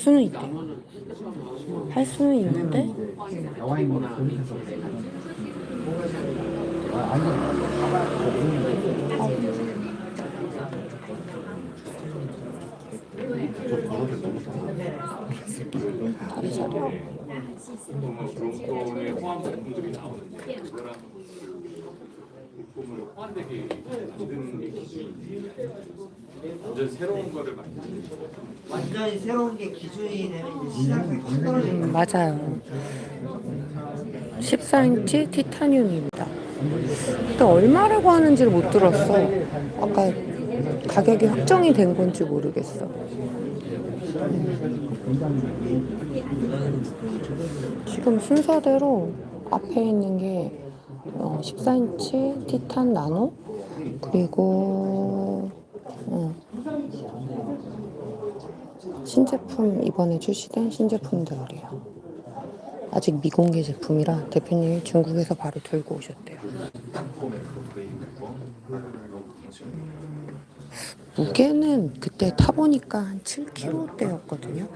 수는 있대. 할 수는 있는데 다리 저려. 완전 새로운 거를 만드는 완전히 새로운 게 기준이 되면 이제 시장이 확 떨어지는 음, 맞아요. 14인치 티타늄입니다. 근데 얼마라고 하는지를 못 들었어. 아까 가격이 확정이 된 건지 모르겠어. 지금 순서대로 앞에 있는 게 어, 14인치 티탄 나노 그리고 어, 신제품 이번에 출시된 신제품들이에요. 아직 미공개 제품이라 대표님이 중국에서 바로 들고 오셨대요. 무게는 그때 타보니까 한 7kg대였거든요.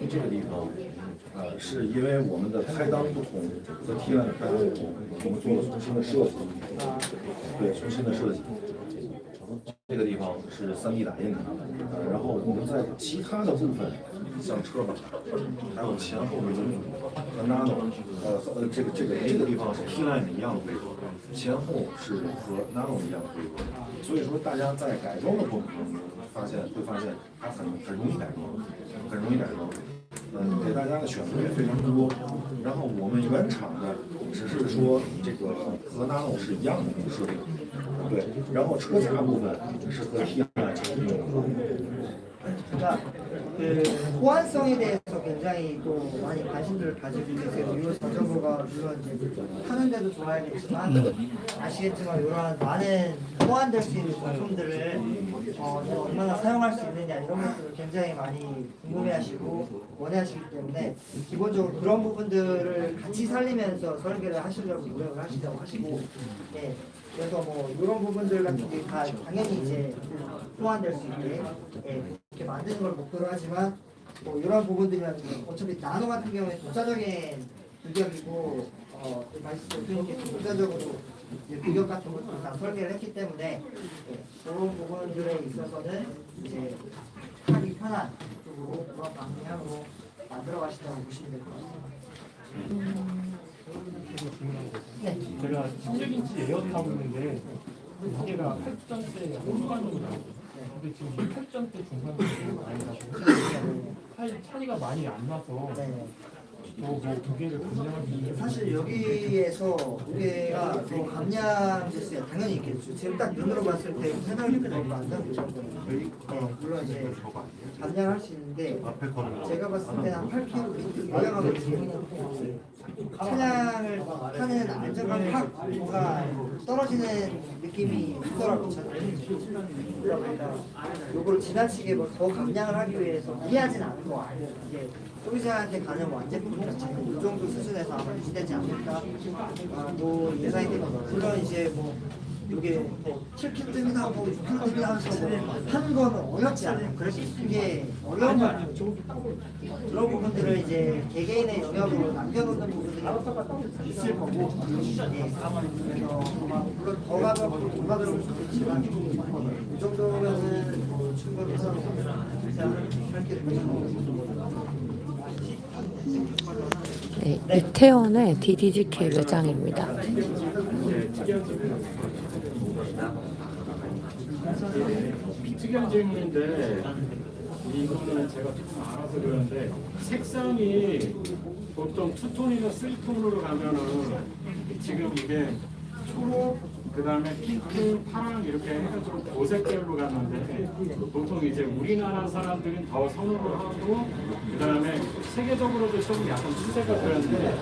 就这个地方呃是因为我们的开裆不同和提裆也开裆不同我们做了重新的设计。对重新的设计。这个地方是 3D 打印的，然后我们在其他的部分，像车把，还有前后的轮毂和 nano，呃呃，这个这个这个地方是 T line 一样的规格，前后是和 nano 一样的规格，所以说大家在改装的过程中发现会发现它很很容易改装，很容易改装。大家的选择也非常多，然后我们原厂的只是说这个和纳诺是一样的设定，对，然后车架部分是和 T 二一样的。 굉장히 또 많이 관심들을 가지고 계세요. 이 자전거가 물론 이제 타는데도 좋아야겠지만 아시겠지만 이러한 많은 호환될 수 있는 부품들을 어, 얼마나 사용할 수 있느냐 이런 것들을 굉장히 많이 궁금해하시고 원해하시기 때문에 기본적으로 그런 부분들을 같이 살리면서 설계를 하시려고 노력을 하시려고 하시고 예. 그래서 뭐 이런 부분들 같은 게 다 당연히 이제 호환될 수 있게 예, 이렇게 만드는 걸 목표로 하지만 뭐 이런 부분들이라는 게 어차피 나노 같은 경우에 독자적인 규격이고 어, 말씀드린 독자적으로 이제 규격 같은 것도 다 설계를 했기 때문에 예, 그런 부분들에 있어서는 이제 하기 편한 쪽으로 그런 방향으로 만들어 가시다고 보시면 될 것 같습니다. 네. 제가 16인치 에어 타고 있는데 무게가 8점대 후반으로 나오고 근데 지금 8점대 중반으로 많이 나고 살 차이가 많이 안 나서 네. 또뭐 무게를 감량하기 사실 여기에서 무게가 더 감량됐어요. 당연히 있겠죠. 지금 딱 눈으로 봤을 때 해당이 너무 안 나오죠. 네, 물론 이제 감량할 수 있는데 제가 봤을 때는 한 8kg 올라가거든요. 차량을 타는 안정감이 확 뭔가 떨어지는 느낌이 있더라고요. 저는. 그러니까 지나치게 뭐더 감량을 하기 위해서 무리하진 않은 거 같아요. 소비자한테 가는 완제품 자체는 이 정도 수준에서 아마 유지되지 않을까 아, 뭐 예상이 됩니다. 물론 이제 뭐 이게 뭐 7킬등이다 뭐 6킬등이다 하면서 뭐 하는 거는 어렵지 않아요. 그래서 이게 어려운 거. 그런 부분들을 이제 개개인의 영역으로 남겨놓는 부분들이 있을 거고 예. 그래서 물론 더 가볍고 더 가벼우면 좋겠지만 이 정도면은 뭐 충분히 해서 할게 되죠. 네, 이태원의 DDGK 매장입니다. 특이한 질문인데 이거는 제가 조금 알아서 그러는데 색상이 보통 투톤이나 쓰리톤으로 가면은 지금 이게 초록 그 다음에 핑크, 파랑 이렇게 해가지고 도색별로 갔는데 보통 이제 우리나라 사람들은 더 선호를 하고 그 다음에 세계적으로도 좀 약간 추세가 그런데